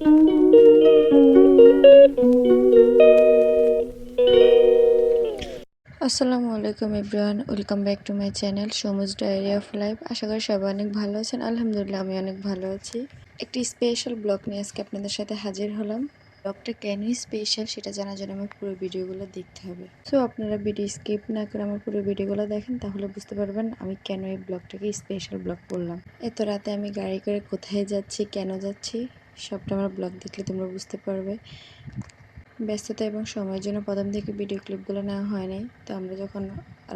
আসসালামু আলাইকুম everyone welcome back to my channel Samuj diary of life. আশা করি সবাই অনেক ভালো আছেন। আলহামদুলিল্লাহ, আমি অনেক ভালো আছি। একটি স্পেশাল ব্লগ নিয়ে আজকে আপনাদের সাথে হাজির হলাম। ব্লগটা কেনই স্পেশাল সেটা জানার জন্য আমার পুরো ভিডিওগুলো দেখতে হবে। সো আপনারা ভিডিও স্কিপ না করে আমার পুরো ভিডিওগুলো দেখেন, তাহলে বুঝতে পারবেন আমি কেন এই ব্লগটাকে স্পেশাল ব্লগ করলাম। এত রাতে আমি গাড়ি করে কোথায় যাচ্ছি, কেন যাচ্ছি? সবটা আমার ব্লগ দেখলে তোমরা বুঝতে পারবে। ব্যস্ততা এবং সময়ের জন্য প্রথম থেকে ভিডিও ক্লিপগুলো নেওয়া হয়নি তো আমরা যখন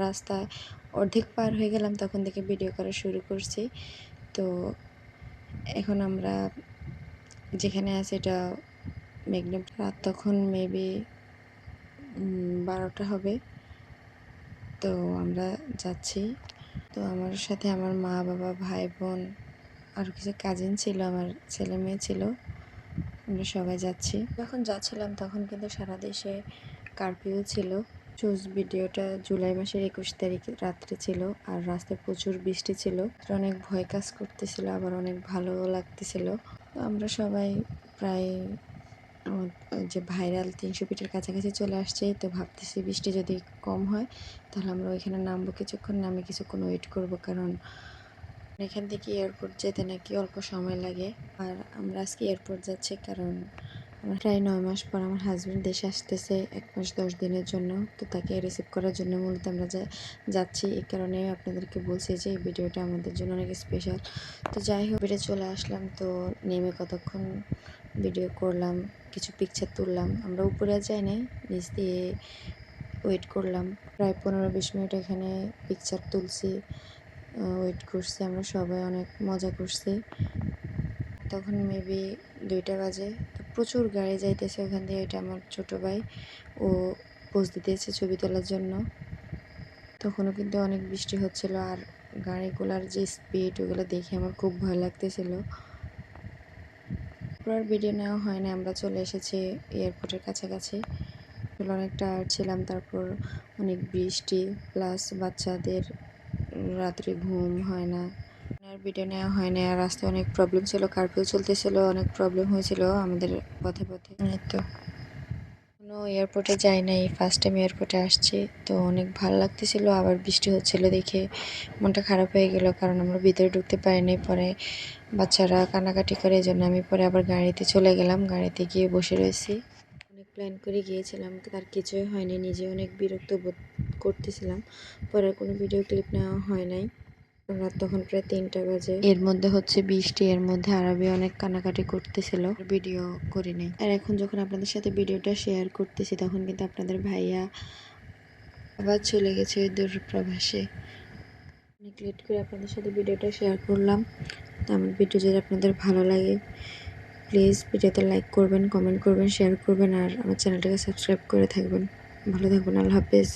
রাস্তায় অর্ধেক পার হয়ে গেলাম, তখন থেকে ভিডিও করা শুরু করছি। তো এখন আমরা যেখানে আছে, এটা মেঘনা রাত তখন মেবি বারোটা হবে। তো আমরা যাচ্ছি। তো আমার সাথে আমার মা, বাবা, ভাই, বোন আর কিছু কাজিন ছিল, আমার ছেলে মেয়ে ছিল, আমরা সবাই যাচ্ছি। যখন যাচ্ছিলাম তখন কিন্তু সারা দেশে কারফিউ ছিল। চুজ ভিডিওটা জুলাই মাসের একুশ তারিখ রাত্রে ছিল আর রাস্তায় প্রচুর বৃষ্টি ছিল। অনেক ভয় কাজ করতেছিল, আবার অনেক ভালো লাগতেছিল। আমরা সবাই প্রায় যে ভাইরাল তিনশো ফিটের কাছাকাছি চলে আসছে, তো ভাবতেছি বৃষ্টি যদি কম হয় তাহলে আমরা ওইখানে নামবো কিছুক্ষণ, নামে কিছুক্ষণ ওয়েট করব। কারণ এখান থেকে এয়ারপোর্ট যেতে নাকি অল্প সময় লাগে। আর আমরা আজকে এয়ারপোর্ট যাচ্ছি কারণ আমার প্রায় নয় মাস পর আমার হাজব্যান্ড দেশে আসতেছে, এক মাস দশ দিনের জন্য। তো তাকে রিসিভ করার জন্য মূলত আমরা যাচ্ছি। এই কারণে আপনাদেরকে বলছি যে, এই ভিডিওটা আমাদের জন্য অনেক স্পেশাল তো যাই হোক ভিডিও চলে আসলাম। তো নেমে কতক্ষণ ভিডিও করলাম, কিছু পিকচার তুললাম। আমরা উপরে যাই নাই, নিচ দিয়ে ওয়েট করলাম। প্রায় পনেরো বিশ মিনিট এখানে পিকচার তুলছি। ওয়েট করছি, আমরা সবাই অনেক মজা করছি। তখন মেবি দুইটা বাজে। প্রচুর গাড়ি যাইতেছে ওখান দিয়ে, এটা আমার ছোটো ভাই। ও পোজ দিতেছে ছবি তোলার জন্য। তখনও কিন্তু অনেক বৃষ্টি হচ্ছিল আর গাড়িগুলার যে স্পিড ওগুলো দেখে আমার খুব ভয় লাগতেছিল। পুরো ভিডিও নেওয়া হয় না আমরা চলে এসেছি এয়ারপোর্টের কাছাকাছি। অনেক টায়ার্ড ছিলাম, তারপর অনেক বৃষ্টি প্লাস বাচ্চাদের রাত্রে ঘুম হয় না। আর ভিডিও নেওয়া হয় না। আর রাস্তায় অনেক প্রবলেম ছিল কার্ফিউ চলতেছিল, অনেক প্রবলেম হয়েছিল আমাদের পথে পথে। তো কোনো এয়ারপোর্টে যাই নাই ফার্স্ট টাইম এয়ারপোর্টে আসছি। তো অনেক ভালো লাগতেছিল, আবার বৃষ্টি হচ্ছিল দেখে। মনটা খারাপ হয়ে গেল, কারণ আমরা ভিতরে ঢুকতে পারিনি। পরে বাচ্চারা কানাকাটি করে এই জন্য আমি পরে আবার গাড়িতে চলে গেলাম। গাড়িতে গিয়ে বসে রয়েছি। প্ল্যান করে গিয়েছিলাম তার কিছুই হয়নি নিজে অনেক বিরক্ত বোধ করতেছিলাম। পরে কোনো ভিডিও ক্লিপ নেওয়া হয় নাই। রাত তখন প্রায় তিনটা বাজে। এর মধ্যে হচ্ছে বৃষ্টি এর মধ্যে আরবি অনেক কানাকাটি করতেছিল। ভিডিও করি নাই। আর এখন যখন আপনাদের সাথে ভিডিওটা শেয়ার করতেছি তখন কিন্তু আপনাদের ভাইয়া আবার চলে গেছে দূর প্রবাসে অনেক লেট করে আপনাদের সাথে ভিডিওটা শেয়ার করলাম। তো আমার ভিডিও যদি আপনাদের ভালো লাগে প্লিজ ভিডিওতে লাইক করবেন, কমেন্ট করবেন শেয়ার করবেন, আর আমার চ্যানেলটাকে সাবস্ক্রাইব করে থাকবেন। ভালো থাকবেন, আল্লাহ হাফেজ।